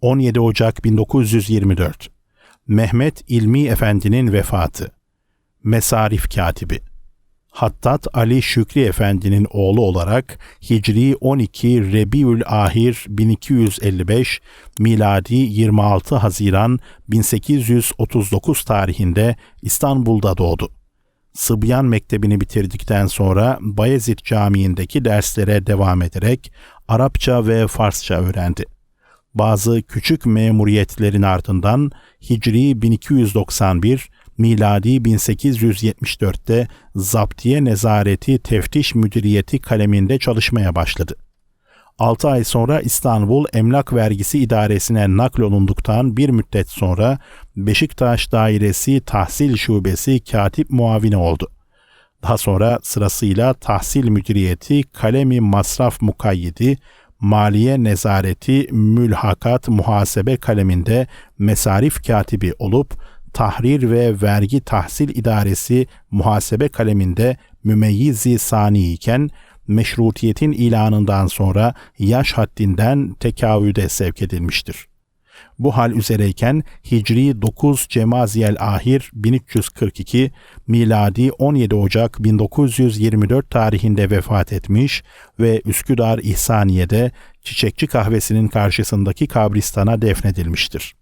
17 Ocak 1924 Mehmet İlmi Efendi'nin vefatı Mesarif Katibi Hattat Ali Şükri Efendi'nin oğlu olarak Hicri 12 Rebiül Ahir 1255, miladi 26 Haziran 1839 tarihinde İstanbul'da doğdu. Sıbyan Mektebi'ni bitirdikten sonra Bayezid Camii'ndeki derslere devam ederek Arapça ve Farsça öğrendi. Bazı küçük memuriyetlerin ardından Hicri 1291, miladi 1874'te Zaptiye Nezareti Teftiş Müdüriyeti kaleminde çalışmaya başladı. 6 ay sonra İstanbul Emlak Vergisi İdaresi'ne naklolunduktan bir müddet sonra Beşiktaş Dairesi Tahsil Şubesi Katip Muavini oldu. Daha sonra sırasıyla Tahsil Müdüriyeti Kalemi Masraf Mukayyidi, Maliye Nezareti Mülhakat Muhasebe kaleminde mesarif katibi olup Tahrir ve Vergi Tahsil İdaresi Muhasebe kaleminde mümeyyizi sani iken meşrutiyetin ilanından sonra yaş haddinden tekavüde sevk edilmiştir. Bu hal üzereyken Hicri 9 Cemaziyel Ahir 1342, miladi 17 Ocak 1924 tarihinde vefat etmiş ve Üsküdar İhsaniye'de Çiçekçi Kahvesi'nin karşısındaki kabristana defnedilmiştir.